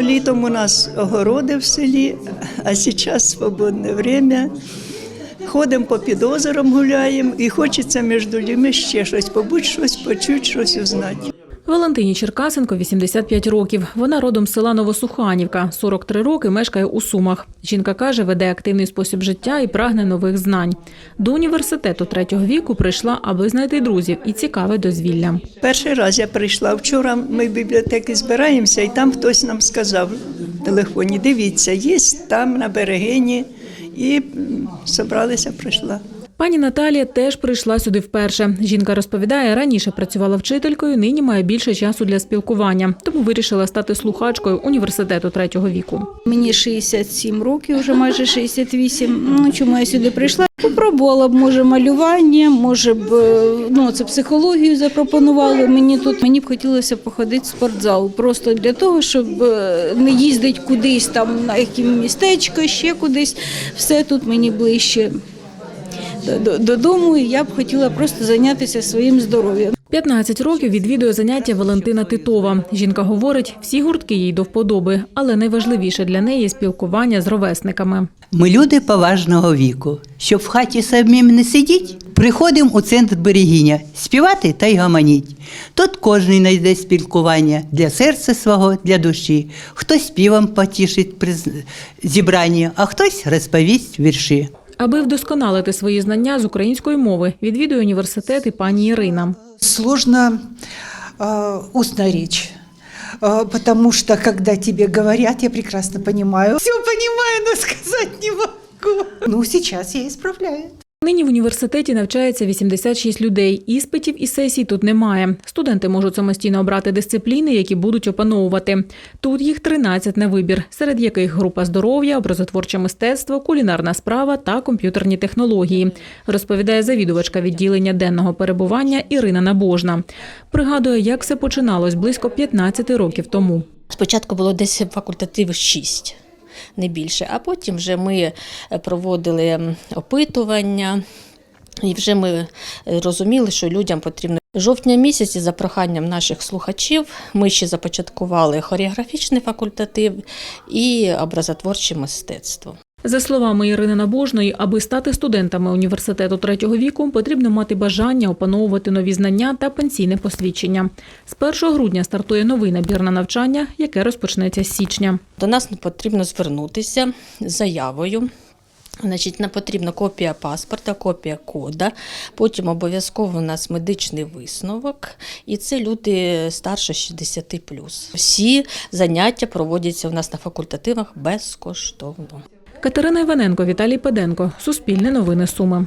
Літом у нас огороди в селі, а зараз свободне время. Ходимо по під озером гуляємо і хочеться між людьми ще щось побути, щось почути, щось узнати. Валентині Черкасенко 85 років. Вона родом з села Новосуханівка. 43 роки мешкає у Сумах. Жінка каже, веде активний спосіб життя і прагне нових знань. До університету третього віку прийшла, аби знайти друзів і цікаве дозвілля. Перший раз я прийшла вчора. Ми в бібліотеки збираємося, і там хтось нам сказав в телефоні: дивіться, є там на берегині. І собралися, прийшла. Пані Наталія теж прийшла сюди вперше. Жінка розповідає, раніше працювала вчителькою, нині має більше часу для спілкування, тому вирішила стати слухачкою університету третього віку. Мені 67 років, вже майже 68. Ну чому я сюди прийшла? Попробувала б, може, малювання, може б е, ну, це психологію запропонували. Мені тут мені б хотілося походити в спортзал. Просто для того, щоб е, не їздити кудись там на яке містечко, ще кудись. Все тут мені ближче додому. І я б хотіла просто зайнятися своїм здоров'ям. 15 років відвідує заняття Валентина Титова. Жінка говорить, всі гуртки їй до вподоби, але найважливіше для неї спілкування з ровесниками. Ми люди поважного віку. Щоб в хаті самим не сидіть, приходимо у центр берегиня співати та й гаманіть. Тут кожен знайде спілкування для серця свого, для душі. Хтось співом потішить при зібранні, а хтось розповість вірші. Аби вдосконалити свої знання з української мови, відвідує університет і пані Ірина. Сложна э, річ. Э, Потому что, когда тебе говорят, я прекрасно понимаю. Все понимаю, но сказать не могу. Ну, сейчас я исправляю. Нині в університеті навчається 86 людей. Іспитів і сесій тут немає. Студенти можуть самостійно обрати дисципліни, які будуть опановувати. Тут їх 13 на вибір, серед яких група здоров'я, образотворче мистецтво, кулінарна справа та комп'ютерні технології, розповідає завідувачка відділення денного перебування Ірина Набожна. Пригадує, як все починалось близько 15 років тому. Спочатку було десь факультатив 6, не більше, а потім вже ми е, проводили опитування. І вже ми е, розуміли, що людям потрібно жовтня місяці за проханням наших слухачів. Ми ще започаткували хореографічний факультатив і образотворче мистецтво. За словами Ірини Набожної, аби стати студентами університету третього віку, потрібно мати бажання опановувати нові знання та пенсійне посвідчення. З 1 грудня стартує новий набір на навчання, яке розпочнеться з січня. До нас потрібно звернутися з заявою. Значить, нам потрібна копія паспорта, копія кода. Потім обов'язково у нас медичний висновок, і це люди старше 60 Всі заняття проводяться у нас на факультативах безкоштовно. Катерина Іваненко, Віталій Педенко. Суспільне новини Суми.